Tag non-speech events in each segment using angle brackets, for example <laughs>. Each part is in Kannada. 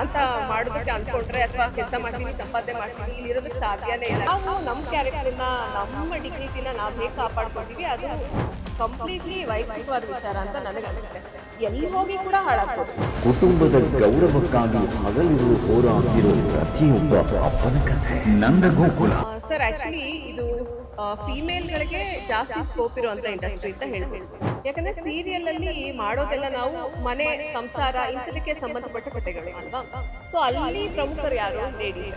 ಅಂತ ಮಾಡೋದಕ್ಕೆ ಅಂದ್ಕೊಂಡ್ರೆ ಅಥವಾ ಕೆಲಸ ಮಾಡ್ತೀನಿ, ಸಂಪಾದನೆ ಮಾಡ್ತೀನಿ, ಇಲ್ಲಿ ಇರೋದಕ್ಕೆ ಸಾಧ್ಯನೇ ಇಲ್ಲ. ನಾವು ನಮ್ಮ ಕ್ಯಾರೆಕ್ಟರ್ನ ನಮ್ಮ ಡಿಗ್ನಿಟಿನ ನಾವು ಹೇಗೆ ಕಾಪಾಡ್ಕೊತೀವಿ, ಅದು ಕಂಪ್ಲೀಟ್ಲಿ ವೈಯಕ್ತಿಕವಾದ ವಿಚಾರ ಅಂತ ನನಗೆ ಅನಿಸುತ್ತೆ. ಎಲ್ಲಿ ಹೋಗಿ ಕೂಡ ಹಾಳಾಗ್ಬೋದು. ಕುಟುಂಬದ ಗೌರವಕ್ಕಾಗಿ ಹಗಲಿರುಳು ಹೋರಾಡ್ತಿರೋ ಪ್ರತಿಯೊಬ್ಬ ಅಪ್ಪನ ಕಥೆ. ನಂದ ಗೋಕುಲ ಸರ್ ಆ್ಯಕ್ಚುಲಿ ಇದು ಫೀಮೇಲ್ಗಳಿಗೆ ಜಾಸ್ತಿ ಸ್ಕೋಪ್ ಇರುವಂತ ಇಂಡಸ್ಟ್ರಿ ಅಂತ ಹೇಳ್ಬೋದು. ಯಾಕಂದರೆ ಸೀರಿಯಲಲ್ಲಿ ಮಾಡೋದೆಲ್ಲ ನಾವು ಮನೆ ಸಂಸಾರ ಇಂಥದಕ್ಕೆ ಸಂಬಂಧಪಟ್ಟ ಕಥೆಗಳು ಅಲ್ವಾ? ಸೊ ಅಲ್ಲಿ ಪ್ರಮುಖರು ಯಾರು? ಲೇಡೀಸ್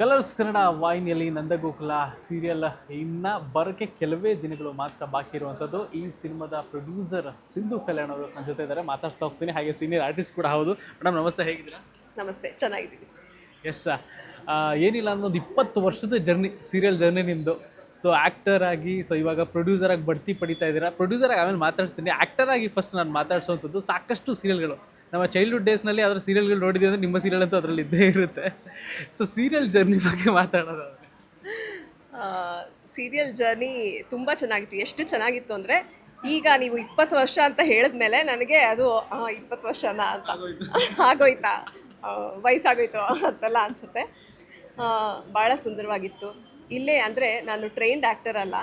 ಕಲರ್ಸ್ ಕನ್ನಡ ವಾಹಿನಿಯಲ್ಲಿ ನಂದಗೋಕುಲ ಸೀರಿಯಲ್ ಇನ್ನ ಬರಕ್ಕೆ ಕೆಲವೇ ದಿನಗಳು ಮಾತ್ರ ಬಾಕಿ ಇರುವಂಥದ್ದು ಈ ಸಿನಿಮಾದ ಪ್ರೊಡ್ಯೂಸರ್ ಸಿಂಧು ಕಲ್ಯಾಣ್ ಅವರು ನನ್ನ ಜೊತೆ ಇದ್ದಾರೆ. ಮಾತಾಡ್ತಾ ಹೋಗ್ತೀನಿ. ಹಾಗೆ ಸೀನಿಯರ್ ಆರ್ಟಿಸ್ಟ್ ಕೂಡ ಹೌದು. ಮೇಡಮ್ ನಮಸ್ತೆ. ಹೇಗಿದ್ದೀರಾ? ನಮಸ್ತೆ. ಚೆನ್ನಾಗಿದ್ದೀನಿ ಎಸ್ ಏನಿಲ್ಲ ಅನ್ನೋದು ಇಪ್ಪತ್ತು ವರ್ಷದ ಜರ್ನಿ ಸೀರಿಯಲ್ ಜರ್ನಿ ನಿಮ್ಮದು ಸೊ ಆ್ಯಕ್ಟರ್ ಆಗಿ ಸೊ ಇವಾಗ ಪ್ರೊಡ್ಯೂಸರ್ ಆಗಿ ಬಡ್ತಿ ಪಡಿತಾ ಇದ್ದೀರಾ? ಪ್ರೊಡ್ಯೂಸರ್ ಆಗಿ ಆಮೇಲೆ ಮಾತಾಡ್ಸ್ತೀನಿ. ಆ್ಯಕ್ಟರ್ ಆಗಿ ಫಸ್ಟ್ ನಾನು ಮಾತಾಡ್ಸೋವಂಥದ್ದು ಸಾಕಷ್ಟು ಸೀರಿಯಲ್ಗಳು ನಮ್ಮ ಚೈಲ್ಡ್ಹುಡ್ ಡೇಸ್ನಲ್ಲಿ ಅದರ ಸೀರಿಯಲ್ಗಳು ನೋಡಿದ್ವಿ ಅಂದರೆ ನಿಮ್ಮ ಸೀರಿಯಲ್ ಅಂತೂ ಅದರಲ್ಲಿ ಇದ್ದೇ ಇರುತ್ತೆ. ಸೊ ಸೀರಿಯಲ್ ಜರ್ನಿ ಬಗ್ಗೆ ಮಾತಾಡೋದು ಸೀರಿಯಲ್ ಜರ್ನಿ ತುಂಬ ಚೆನ್ನಾಗಿತ್ತು. ಎಷ್ಟು ಚೆನ್ನಾಗಿತ್ತು ಅಂದರೆ ಈಗ ನೀವು ಇಪ್ಪತ್ತು ವರ್ಷ ಅಂತ ಹೇಳಿದ್ಮೇಲೆ ನನಗೆ ಅದು ಇಪ್ಪತ್ತು ವರ್ಷನಾ ಅಂತ. ಆಗೋಯ್ತಾ? ವಯಸ್ಸಾಗೋಯ್ತು ಅಂತೆಲ್ಲ ಅನಿಸುತ್ತೆ. ಭಾಳ ಸುಂದರವಾಗಿತ್ತು. ಇಲ್ಲೇ ಅಂದರೆ ನಾನು ಟ್ರೈನ್ಡ್ ಆ್ಯಕ್ಟರ್ ಅಲ್ಲ.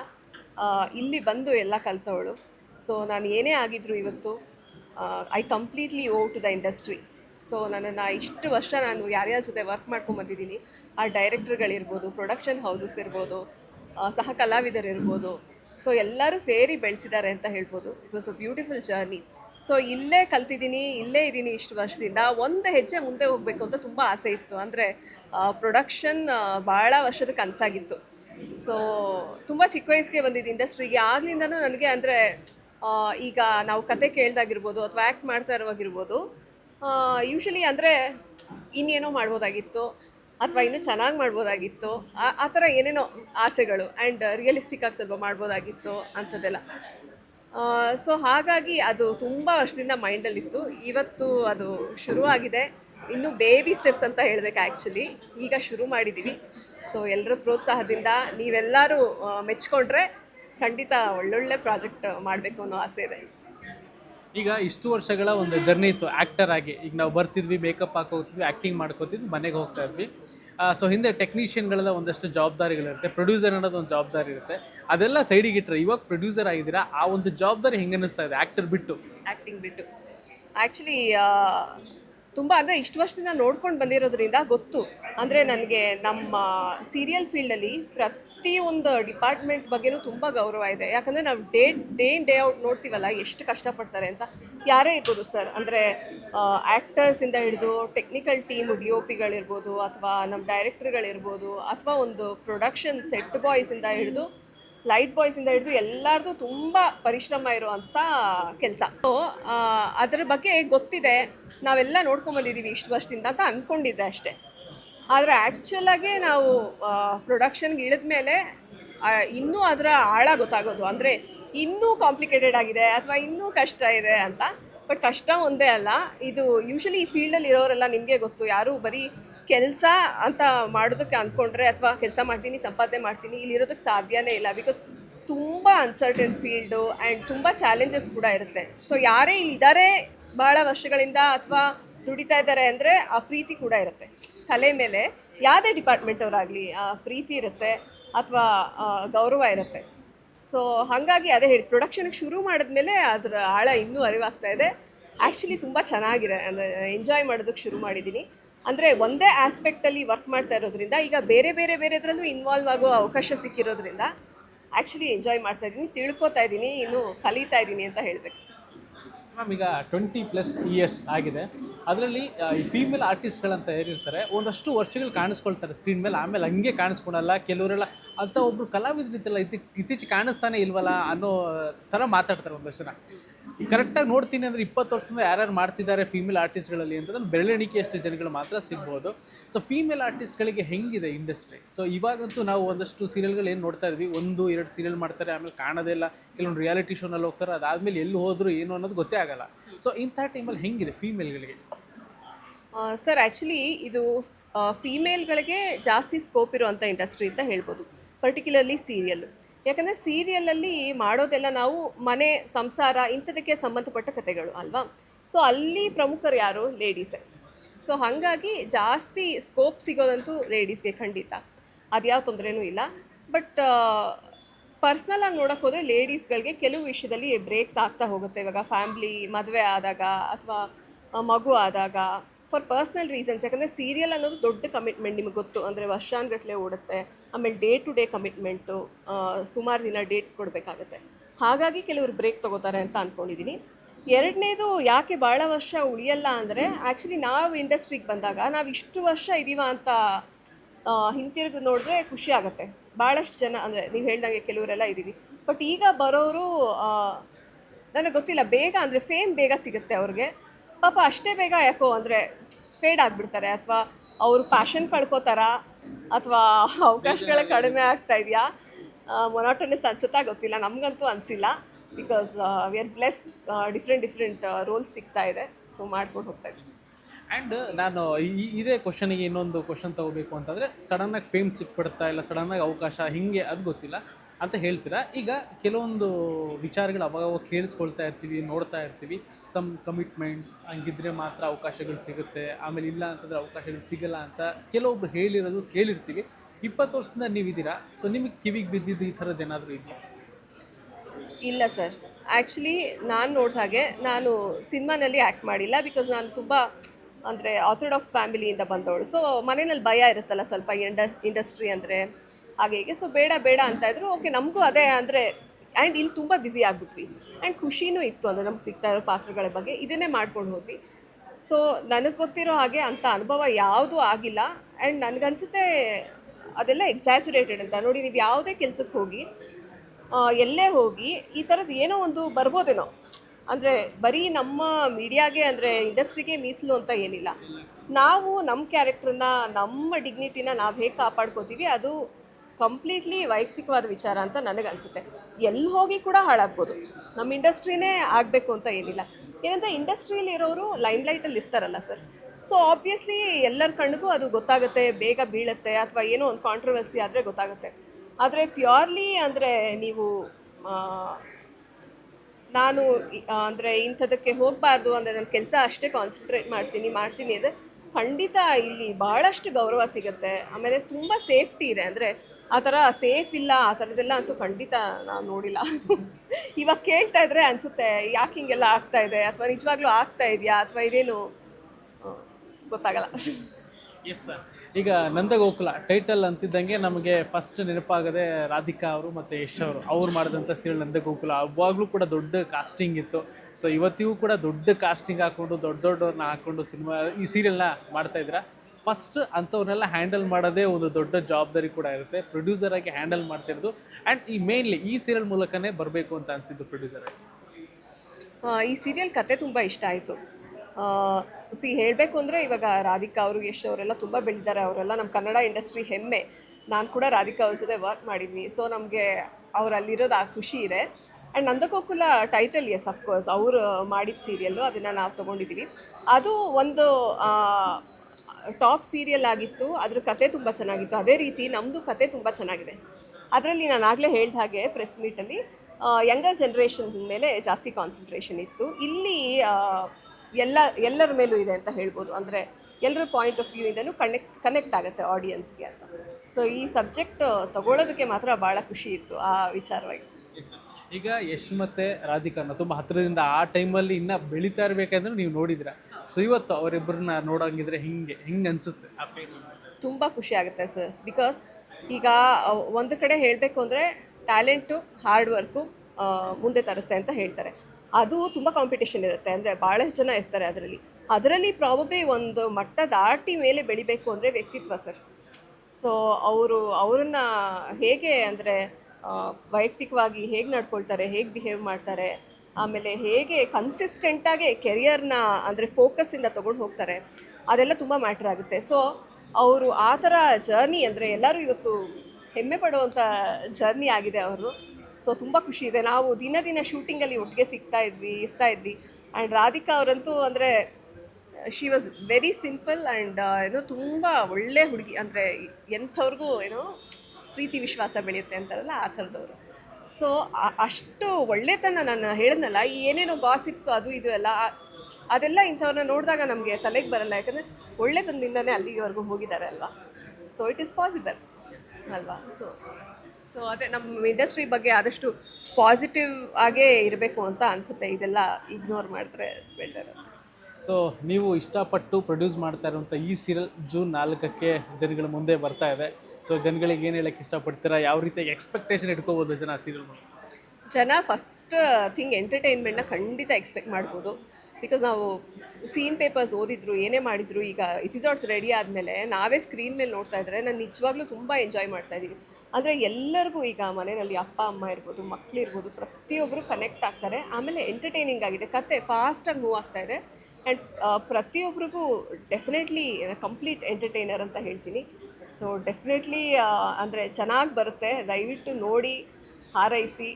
ಇಲ್ಲಿ ಬಂದು ಎಲ್ಲ ಕಲ್ತವಳು. ಸೊ ನಾನು ಏನೇ ಆಗಿದ್ರು ಇವತ್ತು I completely owe to the industry so ನನ್ನನ್ನು ಇಷ್ಟು ವರ್ಷ ನಾನು ಯಾರ್ಯಾರ ಜೊತೆ ವರ್ಕ್ ಮಾಡ್ಕೊಂಬಂದಿದ್ದೀನಿ ಆ ಡೈರೆಕ್ಟರ್ಗಳಿರ್ಬೋದು ಪ್ರೊಡಕ್ಷನ್ ಹೌಸಸ್ ಇರ್ಬೋದು ಸಹ ಕಲಾವಿದರಿರ್ಬೋದು ಸೊ ಎಲ್ಲರೂ ಸೇರಿ ಬೆಳೆಸಿದ್ದಾರೆ ಅಂತ ಹೇಳ್ಬೋದು. It was a beautiful journey so ಇಲ್ಲೇ ಕಲ್ತಿದ್ದೀನಿ, ಇಲ್ಲೇ ಇದ್ದೀನಿ ಇಷ್ಟು ವರ್ಷದಿಂದ. ಒಂದು ಹೆಜ್ಜೆ ಮುಂದೆ ಹೋಗಬೇಕು ಅಂತ ತುಂಬ ಆಸೆ ಇತ್ತು. ಅಂದರೆ ಪ್ರೊಡಕ್ಷನ್ ಭಾಳ ವರ್ಷದ ಕನಸಾಗಿತ್ತು. ಸೊ ತುಂಬ ಚಿಕ್ಕ ವಯಸ್ಸಿಗೆ ಬಂದಿದ್ದು ಇಂಡಸ್ಟ್ರಿಗೆ ಆಗ್ಲಿಂದನೂ ನನಗೆ ಅಂದರೆ ಈಗ ನಾವು ಕತೆ ಕೇಳ್ದಾಗಿರ್ಬೋದು ಅಥವಾ ಆ್ಯಕ್ಟ್ ಮಾಡ್ತಾ ಇರುವಾಗಿರ್ಬೋದು ಯೂಶಲಿ ಅಂದರೆ, ಇನ್ನೇನೋ ಮಾಡ್ಬೋದಾಗಿತ್ತು. ಅಥವಾ ಇನ್ನೂ ಚೆನ್ನಾಗಿ ಮಾಡ್ಬೋದಾಗಿತ್ತು, ಆ- ಥರ ಏನೇನೋ ಆಸೆಗಳು ಆ್ಯಂಡ್ ರಿಯಲಿಸ್ಟಿಕ್ ಆಗಿ ಸ್ವಲ್ಪ ಮಾಡ್ಬೋದಾಗಿತ್ತು ಅಂಥದ್ದೆಲ್ಲ. ಸೊ ಹಾಗಾಗಿ ಅದು ತುಂಬ ವರ್ಷದಿಂದ ಮೈಂಡಲ್ಲಿತ್ತು ಇವತ್ತು ಅದು ಶುರುವಾಗಿದೆ ಇನ್ನೂ ಬೇಬಿ ಸ್ಟೆಪ್ಸ್ ಅಂತ ಹೇಳಬೇಕು ಆ್ಯಕ್ಚುಲಿ ಈಗ ಶುರು ಮಾಡಿದ್ದೀವಿ ಸೊ ಎಲ್ಲರ ಪ್ರೋತ್ಸಾಹದಿಂದ ನೀವೆಲ್ಲರೂ ಮೆಚ್ಕೊಂಡ್ರೆ ಖಂಡಿತ ಒಳ್ಳೊಳ್ಳೆ ಪ್ರಾಜೆಕ್ಟ್ ಮಾಡಬೇಕು ಅನ್ನೋ ಆಸೆ ಇದೆ. ಈಗ ಇಷ್ಟು ವರ್ಷಗಳ ಒಂದು ಜರ್ನಿ ಇತ್ತು ಆ್ಯಕ್ಟರ್ ಆಗಿ. ಈಗ ನಾವು ಬರ್ತಿದ್ವಿ ಮೇಕಪ್ ಹಾಕೋತಿದ್ವಿ ಆ್ಯಕ್ಟಿಂಗ್ ಮಾಡ್ಕೋತಿದ್ವಿ, ಮನೆಗೆ ಹೋಗ್ತಾ ಇದ್ವಿ. ಸೊ ಹಿಂದೆ ಟೆಕ್ನಿಷಿಯನ್ಗಳೆಲ್ಲ ಒಂದಷ್ಟು ಜವಾಬ್ದಾರಿಗಳಿರುತ್ತೆ ಪ್ರೊಡ್ಯೂಸರ್ ಅನ್ನೋದು ಒಂದು ಜವಾಬ್ದಾರಿ ಇರುತ್ತೆ. ಅದೆಲ್ಲ ಸೈಡಿಗೆ ಇಟ್ಟರೆ ಇವಾಗ ಪ್ರೊಡ್ಯೂಸರ್ ಆಗಿದ್ದೀರಾ? ಆ ಒಂದು ಜವಾಬ್ದಾರಿ ಹೆಂಗೆ ಅನ್ನಿಸ್ತಾ ಇದೆ ಆ್ಯಕ್ಟರ್ ಬಿಟ್ಟು? ಆ್ಯಕ್ಟಿಂಗ್ ಬಿಟ್ಟು. ಆ್ಯಕ್ಚುಲಿ ತುಂಬ ಅಂದರೆ ಇಷ್ಟು ವರ್ಷದಿಂದ ನೋಡ್ಕೊಂಡು ಬಂದಿರೋದ್ರಿಂದ ಗೊತ್ತು. ಅಂದರೆ ನನಗೆ ನಮ್ಮ ಸೀರಿಯಲ್ ಫೀಲ್ಡಲ್ಲಿ ಪ್ರತಿಯೊಂದು ಡಿಪಾರ್ಟ್ಮೆಂಟ್ ಬಗ್ಗೆನೂ ತುಂಬ ಗೌರವ ಇದೆ. ಯಾಕಂದರೆ ನಾವು day day in, day out ನೋಡ್ತೀವಲ್ಲ, ಎಷ್ಟು ಕಷ್ಟಪಡ್ತಾರೆ ಅಂತ ಯಾರೇ ಇರ್ಬೋದು ಸರ್. ಅಂದರೆ ಆ್ಯಕ್ಟರ್ಸಿಂದ ಹಿಡಿದು ಟೆಕ್ನಿಕಲ್ ಟೀಮ್ ಡಿ ಒ ಪಿಗಳಿರ್ಬೋದು ಅಥವಾ ನಮ್ಮ ಡೈರೆಕ್ಟ್ರ್ಗಳಿರ್ಬೋದು ಅಥವಾ ಒಂದು ಪ್ರೊಡಕ್ಷನ್ ಸೆಟ್ ಬಾಯ್ಸಿಂದ ಹಿಡಿದು ಲೈಟ್ ಬಾಯ್ಸಿಂದ ಹಿಡಿದು ಎಲ್ಲರದು ತುಂಬ ಪರಿಶ್ರಮ ಇರುವಂಥ ಕೆಲಸ. ಸೊ ಅದರ ಬಗ್ಗೆ ಗೊತ್ತಿದೆ. ನಾವೆಲ್ಲ ನೋಡ್ಕೊಂಬಂದಿದ್ದೀವಿ ಇಷ್ಟು ವರ್ಷದಿಂದ ಅಂತ ಅಂದ್ಕೊಂಡಿದ್ದೆ ಅಷ್ಟೇ. ಆದರೆ ಆ್ಯಕ್ಚುಲಾಗಿ ನಾವು ಪ್ರೊಡಕ್ಷನ್ಗೆ ಇಳಿದ ಮೇಲೆ ಇನ್ನೂ ಅದರ ಆಳ ಗೊತ್ತಾಗೋದು. ಅಂದರೆ ಇನ್ನೂ ಕಾಂಪ್ಲಿಕೇಟೆಡ್ ಆಗಿದೆ ಅಥವಾ ಇನ್ನೂ ಕಷ್ಟ ಇದೆ ಅಂತ. ಬಟ್ ಕಷ್ಟ ಒಂದೇ ಅಲ್ಲ. ಇದು ಯೂಶಲಿ ಈ ಫೀಲ್ಡಲ್ಲಿ ಇರೋರೆಲ್ಲ ನಿಮಗೆ ಗೊತ್ತು. ಯಾರೂ ಬರೀ ಕೆಲಸ ಅಂತ ಮಾಡೋದಕ್ಕೆ ಅಂದ್ಕೊಂಡ್ರೆ ಅಥವಾ ಕೆಲಸ ಮಾಡ್ತೀನಿ, ಸಂಪಾದನೆ ಮಾಡ್ತೀನಿ ಇಲ್ಲಿರೋದಕ್ಕೆ ಸಾಧ್ಯನೇ ಇಲ್ಲ. ಬಿಕಾಸ್ ತುಂಬ ಅನ್ಸರ್ಟನ್ ಫೀಲ್ಡು ಆ್ಯಂಡ್ ತುಂಬ ಚಾಲೆಂಜಸ್ ಕೂಡ ಇರುತ್ತೆ. ಸೊ ಯಾರೇ ಇಲ್ಲಿ ಇದ್ದಾರೆ ಬಹಳ ವರ್ಷಗಳಿಂದ ಅಥವಾ ದುಡಿತಾ ಇದ್ದಾರೆ ಅಂದರೆ ಆ ಪ್ರೀತಿ ಕೂಡ ಇರುತ್ತೆ. ಕಲೆ ಮೇಲೆ ಯಾವುದೇ ಡಿಪಾರ್ಟ್ಮೆಂಟ್ ಅವರಾಗಲಿ ಪ್ರೀತಿ ಇರುತ್ತೆ ಅಥವಾ ಗೌರವ ಇರುತ್ತೆ. ಸೊ ಹಾಗಾಗಿ ಅದೇ ಹೇಳಿ ಪ್ರೊಡಕ್ಷನ್ಗೆ ಶುರು ಮಾಡಿದ್ಮೇಲೆ ಅದರ ಆಳ ಇನ್ನೂ ಅರಿವಾಗ್ತಾ ಇದೆ. ಆ್ಯಕ್ಚುಲಿ ತುಂಬ ಚೆನ್ನಾಗಿದೆ, ಅಂದರೆ ಎಂಜಾಯ್ ಮಾಡೋದಕ್ಕೆ ಶುರು ಮಾಡಿದ್ದೀನಿ ಅಂದರೆ, ಒಂದೇ ಆಸ್ಪೆಕ್ಟಲ್ಲಿ ವರ್ಕ್ ಮಾಡ್ತಾ ಇರೋದ್ರಿಂದ, ಈಗ ಬೇರೆ ಬೇರೆ, ಬೇರೆದ್ರಲ್ಲೂ ಇನ್ವಾಲ್ವ್ ಆಗೋ ಅವಕಾಶ ಸಿಕ್ಕಿರೋದ್ರಿಂದ ಆ್ಯಕ್ಚುಲಿ ಎಂಜಾಯ್ ಮಾಡ್ತಾ ಇದ್ದೀನಿ, ತಿಳ್ಕೊತಾ ಇದ್ದೀನಿ, ಇನ್ನೂ ಕಲಿತಾ ಇದ್ದೀನಿ ಅಂತ ಹೇಳಬೇಕು. ಮ್ಯಾಮ್ ಈಗ ಟ್ವೆಂಟಿ ಪ್ಲಸ್ ಇಯರ್ಸ್ ಆಗಿದೆ. ಅದರಲ್ಲಿ ಈ ಫೀಮೇಲ್ ಆರ್ಟಿಸ್ಟ್ಗಳಂತ ಏನಿರ್ತಾರೆ ಒಂದಷ್ಟು ವರ್ಷಗಳು ಕಾಣಿಸ್ಕೊಳ್ತಾರೆ ಸ್ಕ್ರೀನ್ ಮೇಲೆ, ಆಮೇಲೆ ಹಂಗೆ ಕಾಣಿಸ್ಕೊಳಲ್ಲ. ಕೆಲವರೆಲ್ಲ ಅಂತ ಒಬ್ಬರು ಕಲಾವಿದರಿದ್ದಲ್ಲ ಇತ್ತೀ ಇತ್ತೀಚೆಗೆ ಕಾಣಿಸ್ತಾನೆ ಇಲ್ವಲ್ಲ ಅನ್ನೋ ಥರ ಮಾತಾಡ್ತಾರೆ ಒಂದಷ್ಟು ಜನ. ಕರೆಕ್ಟಾಗಿ ನೋಡ್ತೀನಿ ಅಂದರೆ ಇಪ್ಪತ್ತು ವರ್ಷದಿಂದ ಯಾರ್ಯಾರು ಮಾಡ್ತಿದ್ದಾರೆ ಫೀಮೇಲ್ ಆರ್ಟಿಸ್ಟ್ಗಳಲ್ಲಿ ಅಂತಂದ್ರೆ ಬೆರಳೆಣಿಕೆಯಷ್ಟು ಜನಗಳು ಮಾತ್ರ ಸಿಗ್ಬೋದು. ಸೊ ಫೀಮೇಲ್ ಆರ್ಟಿಸ್ಟ್ಗಳಿಗೆ ಹೆಂಗಿದೆ ಇಂಡಸ್ಟ್ರಿ ಸೊ ಇವಾಗಂತೂ ನಾವು ಒಂದಷ್ಟು ಸೀರಿಯಲ್ಗಳು ಏನು ನೋಡ್ತಾ ಇದ್ವಿ. ಒಂದು, ಎರಡು ಸೀರಿಯಲ್ ಮಾಡ್ತಾರೆ, ಆಮೇಲೆ ಕಾಣೋದೇ ಇಲ್ಲ. ಕೆಲವೊಂದು ರಿಯಾಲಿಟಿ ಶೋನಲ್ಲಿ ಹೋಗ್ತಾರೆ. ಅದಾದಮೇಲೆ ಎಲ್ಲಿ ಹೋದ್ರು ಏನು ಅನ್ನೋದು ಗೊತ್ತೇ ಆಗಲ್ಲ. ಸೊ ಇಂಥ ಟೈಮಲ್ಲಿ ಹೆಂಗಿದೆ ಫೀಮೇಲ್ಗಳಿಗೆ ಸರ್ ಆ್ಯಕ್ಚುಲಿ ಇದು ಫೀಮೇಲ್ಗಳಿಗೆ ಜಾಸ್ತಿ ಸ್ಕೋಪ್ ಇರುವಂಥ ಇಂಡಸ್ಟ್ರಿ ಅಂತ ಹೇಳ್ಬೋದು. ಪರ್ಟಿಕ್ಯುಲರ್ಲಿ ಸೀರಿಯಲ್ಲು ಯಾಕಂದರೆ ಸೀರಿಯಲಲ್ಲಿ ಮಾಡೋದೆಲ್ಲ ನಾವು ಮನೆ ಸಂಸಾರ ಇಂಥದಕ್ಕೆ ಸಂಬಂಧಪಟ್ಟ ಕಥೆಗಳು, ಅಲ್ವಾ? ಸೊ ಅಲ್ಲಿ ಪ್ರಮುಖರು ಯಾರು? ಲೇಡೀಸೇ ಸೊ ಹಾಗಾಗಿ ಜಾಸ್ತಿ ಸ್ಕೋಪ್ ಸಿಗೋದಂತೂ ಲೇಡೀಸ್ಗೆ ಖಂಡಿತ. ಅದ್ಯಾವ ತೊಂದರೆನೂ ಇಲ್ಲ. ಬಟ್ ಪರ್ಸ್ನಲ್ ಆಗಿ ನೋಡೋಕೆ ಹೋದರೆ ಲೇಡೀಸ್ಗಳಿಗೆ ಕೆಲವು ವಿಷಯದಲ್ಲಿ ಬ್ರೇಕ್ಸ್ ಆಗ್ತಾ ಹೋಗುತ್ತೆ. ಇವಾಗ ಫ್ಯಾಮ್ಲಿ ಮದುವೆ ಆದಾಗ ಅಥವಾ ಮಗು ಆದಾಗ ಫಾರ್ ಪರ್ಸ್ನಲ್ ರೀಸನ್ಸ್ ಯಾಕಂದರೆ ಸೀರಿಯಲ್ ಅನ್ನೋದು ದೊಡ್ಡ ಕಮಿಟ್ಮೆಂಟ್ ನಿಮಗೆ ಗೊತ್ತು. ಅಂದರೆ ವರ್ಷಾನ್ಗಟ್ಟಲೆ ಓಡುತ್ತೆ, ಆಮೇಲೆ ಡೇ ಟು ಡೇ ಕಮಿಟ್ಮೆಂಟು ಸುಮಾರು ದಿನ ಡೇಟ್ಸ್ ಕೊಡಬೇಕಾಗತ್ತೆ. ಹಾಗಾಗಿ ಕೆಲವರು ಬ್ರೇಕ್ ತೊಗೋತಾರೆ ಅಂತ ಅಂದ್ಕೊಂಡಿದ್ದೀನಿ ಎರಡನೇದು ಯಾಕೆ ಭಾಳ ವರ್ಷ ಉಳಿಯಲ್ಲ ಅಂದರೆ ಆ್ಯಕ್ಚುಲಿ ನಾವು ಇಂಡಸ್ಟ್ರಿಗೆ ಬಂದಾಗ ನಾವು ಇಷ್ಟು ವರ್ಷ ಇದೀವ ಅಂತ ಹಿಂತಿರುಗಿ ನೋಡಿದ್ರೆ ಖುಷಿ ಆಗುತ್ತೆ. ಭಾಳಷ್ಟು ಜನ, ಅಂದರೆ ನೀವು ಹೇಳ್ದಂಗೆ ಕೆಲವರೆಲ್ಲ ಇದ್ದೀವಿ ಬಟ್ ಈಗ ಬರೋರು ನನಗೆ ಗೊತ್ತಿಲ್ಲ, ಬೇಗ ಅಂದರೆ ಫೇಮ್ ಬೇಗ ಸಿಗುತ್ತೆ ಅವ್ರಿಗೆ. ಪಾಪ ಅಷ್ಟೇ ಬೇಗ ಯಾಕೋ ಅಂದರೆ ಫೇಡ್ ಆಗಿಬಿಡ್ತಾರೆ ಅಥವಾ ಅವರು ಪ್ಯಾಷನ್ ಕಳ್ಕೋತಾರ ಅಥವಾ ಅವಕಾಶಗಳ ಕಡಿಮೆ ಆಗ್ತಾ ಇದೆಯಾ? ಮೊನಾಟನೆಸ್ ಅನ್ಸುತ್ತಾ ಗೊತ್ತಿಲ್ಲ. ನಮಗಂತೂ ಅನಿಸಿಲ್ಲ. Because we are blessed different different roles ಸಿಗ್ತಾ ಇದೆ. ಸೊ ಮಾಡ್ಕೊಂಡು ಹೋಗ್ತಾ ಇದ್ದೀನಿ ಆ್ಯಂಡ್ ನಾನು ಈ- ಇದೇ ಕ್ವಶನಿಗೆ ಇನ್ನೊಂದು ಕ್ವಶನ್ ತಗೋಬೇಕು ಅಂತಂದರೆ ಸಡನ್ನಾಗಿ ಫೇಮ್ ಸಿಕ್ಬಿಡ್ತಾ ಇಲ್ಲ ಸಡನ್ನಾಗಿ ಅವಕಾಶ ಹೀಗೆ ಅದು ಗೊತ್ತಿಲ್ಲ. ಅಂತ ಹೇಳ್ತೀರಾ? ಈಗ ಕೆಲವೊಂದು ವಿಚಾರಗಳು ಅವಾಗ ಕೇಳಿಸ್ಕೊಳ್ತಾ ಇರ್ತೀವಿ, ನೋಡ್ತಾ ಇರ್ತೀವಿ. ಸಮ್ ಕಮಿಟ್ಮೆಂಟ್ಸ್ ಹಂಗಿದ್ರೆ ಮಾತ್ರ ಅವಕಾಶಗಳು ಸಿಗುತ್ತೆ. ಆಮೇಲೆ ಇಲ್ಲ ಅಂತಂದ್ರೆ ಅವಕಾಶಗಳು ಸಿಗಲ್ಲ ಅಂತ ಕೆಲವೊಬ್ರು ಹೇಳಿರೋದು ಕೇಳಿರ್ತೀವಿ. ಇಪ್ಪತ್ತು ವರ್ಷದಿಂದ ನೀವಿದ್ದೀರಾ? ಸೊ ನಿಮಗೆ ಕಿವಿಗೆ ಬಿದ್ದಿದ್ದು ಈ ಥರದ್ದು ಏನಾದರೂ ಇದೆಯಾ? ಇಲ್ಲ ಸರ್. ಆ್ಯಕ್ಚುಲಿ ನಾನು ನೋಡಿದ ಹಾಗೆ ನಾನು ಸಿನಿಮಾನಲ್ಲಿ ಆ್ಯಕ್ಟ್ ಮಾಡಿಲ್ಲ ಬಿಕಾಸ್ ನಾನು ತುಂಬ ಅಂದರೆ ಆರ್ಥೋಡಾಕ್ಸ್ ಫ್ಯಾಮಿಲಿಯಿಂದ ಬಂದವಳು. ಸೊ ಮನೆಯಲ್ಲಿ ಭಯ ಇರುತ್ತಲ್ಲ ಸ್ವಲ್ಪ ಇಂಡ ಇಂಡಸ್ಟ್ರಿ ಅಂದರೆ ಹಾಗೆ ಹೀಗೆ. ಸೊ ಬೇಡ ಬೇಡ ಅಂತ ಇದ್ರು. ಓಕೆ ನಮಗೂ ಅದೇ ಅಂದರೆ ಆ್ಯಂಡ್ ಇಲ್ಲಿ ತುಂಬ ಬ್ಯುಸಿ ಆಗಿಬಿಟ್ವಿ. ಆ್ಯಂಡ್ ಖುಷಿನೂ ಇತ್ತು ಅಂದರೆ ನಮ್ಗೆ ಸಿಗ್ತಾ ಇರೋ ಪಾತ್ರಗಳ ಬಗ್ಗೆ. ಇದನ್ನೇ ಮಾಡ್ಕೊಂಡು ಹೋದ್ವಿ. ಸೊ ನನಗೆ ಗೊತ್ತಿರೋ ಹಾಗೆ ಅಂಥ ಅನುಭವ ಯಾವುದೂ ಆಗಿಲ್ಲ. ಆ್ಯಂಡ್ ನನಗನ್ಸುತ್ತೆ ಅದೆಲ್ಲ ಎಕ್ಸಾಚುರೇಟೆಡ್ ಅಂತ. ನೋಡಿ, ನೀವು ಯಾವುದೇ ಕೆಲಸಕ್ಕೆ ಹೋಗಿ ಎಲ್ಲೇ ಹೋಗಿ ಈ ಥರದ್ದು ಏನೋ ಒಂದು ಬರ್ಬೋದೇನೋ. ಅಂದರೆ ಬರೀ ನಮ್ಮ ಮೀಡಿಯಾಗೆ ಅಂದರೆ ಇಂಡಸ್ಟ್ರಿಗೆ ಮೀಸಲು ಅಂತ ಏನಿಲ್ಲ. ನಾವು ನಮ್ಮ ಕ್ಯಾರೆಕ್ಟ್ರನ್ನ ನಮ್ಮ ಡಿಗ್ನಿಟಿನ ನಾವು ಹೇಗೆ ಕಾಪಾಡ್ಕೋತೀವಿ, ಅದು ಕಂಪ್ಲೀಟ್ಲಿ ವೈಯಕ್ತಿಕವಾದ ವಿಚಾರ ಅಂತ ನನಗೆ ಅನಿಸುತ್ತೆ ಎಲ್ಲಿ ಹೋಗಿ ಕೂಡ ಹಾಳಾಗ್ಬೋದು. ನಮ್ಮ ಇಂಡಸ್ಟ್ರಿನೇ ಆಗಬೇಕು ಅಂತ ಏನಿಲ್ಲ. ಏನಂದರೆ ಇಂಡಸ್ಟ್ರಿಯಲ್ಲಿ ಇರೋರು ಲೈಮ್ಲೈಟಲ್ಲಿ ಇರ್ತಾರಲ್ಲ ಸರ್. ಸೊ ಆಬ್ವಿಯಸ್ಲಿ ಎಲ್ಲರ ಕಣ್ಣಿಗೂ ಅದು ಗೊತ್ತಾಗುತ್ತೆ, ಬೇಗ ಬೀಳುತ್ತೆ ಅಥವಾ ಏನೋ ಒಂದು ಕಾಂಟ್ರವರ್ಸಿ ಆದರೆ ಗೊತ್ತಾಗುತ್ತೆ. ಆದರೆ ಪ್ಯೂರ್ಲಿ ಅಂದರೆ ನೀವು ನಾನು ಅಂದರೆ ಇಂಥದಕ್ಕೆ ಹೋಗಬಾರ್ದು ಅಂದರೆ ನನ್ನ ಕೆಲಸ ಅಷ್ಟೇ ಕಾನ್ಸಂಟ್ರೇಟ್ ಮಾಡ್ತೀನಿ ಮಾಡ್ತೀನಿ ಅಂದರೆ ಖಂಡಿತ ಇಲ್ಲಿ ಭಾಳಷ್ಟು ಗೌರವ ಸಿಗುತ್ತೆ. ಆಮೇಲೆ ತುಂಬ ಸೇಫ್ಟಿ ಇದೆ. ಅಂದರೆ ಆ ಥರ ಸೇಫ್ ಇಲ್ಲ, ಆ ಥರದ್ದೆಲ್ಲ ಅಂತೂ ಖಂಡಿತ ನಾನು ನೋಡಿಲ್ಲ. <laughs> ಇವಾಗ ಕೇಳ್ತಾ ಇದ್ರೆ ಅನಿಸುತ್ತೆ, ಯಾಕೆ ಹಿಂಗೆಲ್ಲ ಆಗ್ತಾ ಇದೆ? ಅಥವಾ ನಿಜವಾಗ್ಲೂ ಆಗ್ತಾ ಇದೆಯಾ? ಅಥವಾ ಇದೇನು? ಗೊತ್ತಾಗಲ್ಲ. ಎಸ್ ಸರ್ ಈಗ ನಂದಗೋಕುಲ ಟೈಟಲ್ ಅಂತಿದ್ದಂಗೆ ನಮಗೆ ಫಸ್ಟ್ ನೆನಪಾಗದೆ ರಾಧಿಕಾ ಅವರು ಮತ್ತು ಯಶ್ ಅವರು. ಅವ್ರು ಮಾಡಿದಂಥ ಸೀರಿಯಲ್ ನಂದಗೋಕುಲ ಅವಾಗಲೂ ಕೂಡ ದೊಡ್ಡ ಕಾಸ್ಟಿಂಗ್ ಇತ್ತು. ಸೊ ಇವತ್ತಿಗೂ ಕೂಡ ದೊಡ್ಡ ಕಾಸ್ಟಿಂಗ್ ಹಾಕ್ಕೊಂಡು ದೊಡ್ಡ ದೊಡ್ಡವ್ರನ್ನ ಹಾಕ್ಕೊಂಡು ಸಿನಿಮಾ ಈ ಸೀರಿಯಲ್ನ ಮಾಡ್ತಾ ಇದ್ದೀರಾ? ಫಸ್ಟ್ ಅಂಥವ್ರನ್ನೆಲ್ಲ ಹ್ಯಾಂಡಲ್ ಮಾಡೋದೇ ಒಂದು ದೊಡ್ಡ ಜವಾಬ್ದಾರಿ ಕೂಡ ಇರುತ್ತೆ. ಪ್ರೊಡ್ಯೂಸರ್ ಆಗಿ ಹ್ಯಾಂಡಲ್ ಮಾಡ್ತಿರೋದು. ಆ್ಯಂಡ್ ಈ ಮೇನ್ಲಿ ಈ ಸೀರಿಯಲ್ ಮೂಲಕನೇ ಬರಬೇಕು ಅಂತ ಅನಿಸಿದ್ದು ಪ್ರೊಡ್ಯೂಸರ್ ಈ ಸೀರಿಯಲ್ ಕತೆ ತುಂಬ ಇಷ್ಟ ಆಯಿತು. ಸಿ ಹೇಳಬೇಕು ಅಂದರೆ ಇವಾಗ ರಾಧಿಕಾ ಅವರು ಯಶ್ ಅವರೆಲ್ಲ ತುಂಬ ಬೆಳೆದಿದ್ದಾರೆ, ಅವರೆಲ್ಲ ನಮ್ಮ ಕನ್ನಡ ಇಂಡಸ್ಟ್ರಿ ಹೆಮ್ಮೆ. ನಾನು ಕೂಡ ರಾಧಿಕಾ ಅವ್ರ ಜೊತೆ ವರ್ಕ್ ಮಾಡಿದ್ವಿ. ಸೊ ನಮಗೆ ಅವರಲ್ಲಿರೋದು ಆ ಖುಷಿ ಇದೆ. And Nandagokula title yes of course ಅವರು ಮಾಡಿದ ಸೀರಿಯಲ್ಲು ಅದನ್ನು ನಾವು ತೊಗೊಂಡಿದ್ದೀವಿ ಅದು ಒಂದು ಟಾಪ್ ಸೀರಿಯಲ್ ಆಗಿತ್ತು. ಅದ್ರ ಕತೆ ತುಂಬ ಚೆನ್ನಾಗಿತ್ತು. ಅದೇ ರೀತಿ ನಮ್ಮದು ಕತೆ ತುಂಬ ಚೆನ್ನಾಗಿದೆ. ಅದರಲ್ಲಿ ನಾನು ಆಗಲೇ ಹೇಳ್ದ ಹಾಗೆ ಪ್ರೆಸ್ ಮೀಟಲ್ಲಿ ಯಂಗರ್ ಜನ್ರೇಷನ್ ಮೇಲೆ ಜಾಸ್ತಿ ಕಾನ್ಸಂಟ್ರೇಷನ್ ಇತ್ತು. ಇಲ್ಲಿ ಎಲ್ಲ ಎಲ್ಲರ ಮೇಲೂ ಇದೆ ಅಂತ ಹೇಳ್ಬೋದು. ಅಂದರೆ ಎಲ್ಲರ ಪಾಯಿಂಟ್ ಆಫ್ ವ್ಯೂಯಿಂದನೂ ಕನೆಕ್ಟ್ ಕನೆಕ್ಟ್ ಆಗುತ್ತೆ ಆಡಿಯನ್ಸ್ಗೆ ಅಂತ. ಸೊ ಈ ಸಬ್ಜೆಕ್ಟ್ ತಗೊಳ್ಳೋದಕ್ಕೆ ಮಾತ್ರ ಭಾಳ ಖುಷಿ ಇತ್ತು ಆ ವಿಚಾರವಾಗಿ. ಈಗ ಯಶ್ ಮತ್ತೆ ರಾಧಿಕಾನ ತುಂಬ ಹತ್ತಿರದಿಂದ ಆ ಟೈಮಲ್ಲಿ ಇನ್ನ ಬೆಳೀತಾ ಇರ್ಬೇಕಂದ್ರೆ ನೀವು ನೋಡಿದ್ರ ಸೊ ಇವತ್ತು ಅವರಿಬ್ಬರನ್ನ ನೋಡೋಂಗಿದ್ರೆ ಹಿಂಗೆ ಹಿಂಗೆ ಅನ್ಸುತ್ತೆ ತುಂಬ ಖುಷಿ ಆಗುತ್ತೆ ಸರ್ ಬಿಕಾಸ್ ಈಗ ಒಂದು ಕಡೆ ಹೇಳಬೇಕು ಅಂದರೆ ಟ್ಯಾಲೆಂಟು ಹಾರ್ಡ್ ವರ್ಕು ಮುಂದೆ ತರುತ್ತೆ ಅಂತ ಹೇಳ್ತಾರೆ. ಅದು ತುಂಬ ಕಾಂಪಿಟೇಷನ್ ಇರುತ್ತೆ. ಅಂದರೆ ಭಾಳಷ್ಟು ಜನ ಇರ್ತಾರೆ ಅದರಲ್ಲಿ. ಅದರಲ್ಲಿ ಪ್ರಾಬಬ್ಲಿ ಒಂದು ಮಟ್ಟ ದಾಟಿ ಮೇಲೆ ಬೆಳಿಬೇಕು ಅಂದರೆ ವ್ಯಕ್ತಿತ್ವ ಸರ್. ಸೊ ಅವರು, ಅವರನ್ನು ಹೇಗೆ ಅಂದರೆ ವೈಯಕ್ತಿಕವಾಗಿ ಹೇಗೆ ನಡ್ಕೊಳ್ತಾರೆ, ಹೇಗೆ ಬಿಹೇವ್ ಮಾಡ್ತಾರೆ, ಆಮೇಲೆ ಹೇಗೆ ಕನ್ಸಿಸ್ಟೆಂಟಾಗಿ ಕೆರಿಯರ್ನ ಅಂದರೆ ಫೋಕಸ್ಸಿಂದ ತೊಗೊಂಡು ಹೋಗ್ತಾರೆ, ಅದೆಲ್ಲ ತುಂಬ ಮ್ಯಾಟ್ರ್ ಆಗುತ್ತೆ. ಸೊ ಅವರು ಆ ಥರ ಜರ್ನಿ ಅಂದರೆ ಎಲ್ಲರೂ ಇವತ್ತು ಹೆಮ್ಮೆ ಪಡುವಂಥ ಜರ್ನಿ ಆಗಿದೆ ಅವರು ಸೊ ತುಂಬ ಖುಷಿ ಇದೆ. ನಾವು ದಿನ ದಿನ ಶೂಟಿಂಗಲ್ಲಿ ಒಟ್ಟಿಗೆ ಸಿಗ್ತಾ ಇದ್ವಿ, ಇರ್ತಾ ಇದ್ವಿ. ಆ್ಯಂಡ್ ರಾಧಿಕಾ ಅವರಂತೂ ಅಂದರೆ she was very simple and ಏನೋ ತುಂಬ ಒಳ್ಳೆ ಹುಡುಗಿ. ಅಂದರೆ, ಎಂಥವ್ರಿಗೂ ಏನೋ ಪ್ರೀತಿ ವಿಶ್ವಾಸ ಬೆಳೆಯುತ್ತೆ ಅಂತಾರಲ್ಲ, ಆ ಥರದವರು. ಸೊ ಅಷ್ಟು ಒಳ್ಳೆತನ ನಾನು ಹೇಳಿದ್ನಲ್ಲ, ಈ ಏನೇನೋ ಗಾಸಿಪ್ಸ್ ಅದು ಇದು ಎಲ್ಲ ಅದೆಲ್ಲ ಇಂಥವ್ರನ್ನ ನೋಡಿದಾಗ ನಮಗೆ ತಲೆಗೆ ಬರಲ್ಲ. ಯಾಕಂದರೆ, ಒಳ್ಳೆತನದಿಂದನೇ ಅಲ್ಲಿವರೆಗೂ ಹೋಗಿದ್ದಾರೆ ಅಲ್ವಾ? ಸೊ ಇಟ್ ಇಸ್ ಪಾಸಿಬಲ್ ಅಲ್ವಾ? ಸೊ ಸೊ ಅದೇ ನಮ್ಮ ಇಂಡಸ್ಟ್ರಿ ಬಗ್ಗೆ ಆದಷ್ಟು ಪಾಸಿಟಿವ್ ಆಗೇ ಇರಬೇಕು ಅಂತ ಅನಿಸುತ್ತೆ. ಇದೆಲ್ಲ ಇಗ್ನೋರ್ ಮಾಡಿದ್ರೆ ಬೆಟರ್ ಸೊ ನೀವು ಇಷ್ಟಪಟ್ಟು ಪ್ರೊಡ್ಯೂಸ್ ಮಾಡ್ತಾ ಇರುವಂಥ ಈ ಸೀರಿಯಲ್ ಜೂನ್ ನಾಲ್ಕಕ್ಕೆ ಜನಗಳ ಮುಂದೆ ಬರ್ತಾ ಇದೆ. ಸೊ ಜನಗಳಿಗೆ ಏನು ಹೇಳಕ್ಕೆ ಇಷ್ಟಪಡ್ತೀರಾ? ಯಾವ ರೀತಿಯಾಗಿ ಎಕ್ಸ್ಪೆಕ್ಟೇಷನ್ ಇಟ್ಕೋಬೋದು ಜನ ಸೀರಿಯಲ್ ಜನ ಫಸ್ಟ್ ಥಿಂಗ್ ಎಂಟರ್ಟೈನ್ಮೆಂಟ್ನ ಖಂಡಿತ ಎಕ್ಸ್ಪೆಕ್ಟ್ ಮಾಡ್ಬೋದು. ಬಿಕಾಸ್ ನಾವು ಸೀನ್ ಪೇಪರ್ಸ್ ಓದಿದ್ರು, ಏನೇ ಮಾಡಿದ್ರು, ಈಗ ಎಪಿಸೋಡ್ಸ್ ರೆಡಿ ಆದಮೇಲೆ ನಾವೇ ಸ್ಕ್ರೀನ್ ಮೇಲೆ ನೋಡ್ತಾ ಇದ್ರೆ ನಾನು ನಿಜವಾಗ್ಲೂ ತುಂಬ ಎಂಜಾಯ್ ಮಾಡ್ತಾ ಇದ್ದೀನಿ. ಅಂದರೆ ಎಲ್ಲರಿಗೂ ಈಗ ಮನೆಯಲ್ಲಿ ಅಪ್ಪ, ಅಮ್ಮ ಇರ್ಬೋದು ಮಕ್ಕಳಿರ್ಬೋದು ಪ್ರತಿಯೊಬ್ಬರು ಕನೆಕ್ಟ್ ಆಗ್ತಾರೆ. ಆಮೇಲೆ ಎಂಟರ್ಟೈನಿಂಗ್ ಆಗಿದೆ. ಕತೆ ಫಾಸ್ಟಾಗಿ ಮೂವ್ ಇದೆ. ಆ್ಯಂಡ್ ಪ್ರತಿಯೊಬ್ಬರಿಗೂ ಡೆಫಿನೆಟ್ಲಿ ಕಂಪ್ಲೀಟ್ ಎಂಟರ್ಟೈನರ್ ಅಂತ ಹೇಳ್ತೀನಿ. ಸೊ ಡೆಫಿನೆಟ್ಲಿ ಅಂದರೆ ಚೆನ್ನಾಗಿ ಬರುತ್ತೆ. ದಯವಿಟ್ಟು ನೋಡಿ. ಹಾರೈಸಿ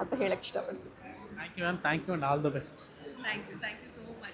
ಅಂತ ಹೇಳಕ್ಕೆ ಇಷ್ಟಪಡ್ತೀನಿ. Thank you ma'am thank you and all the best thank you thank you so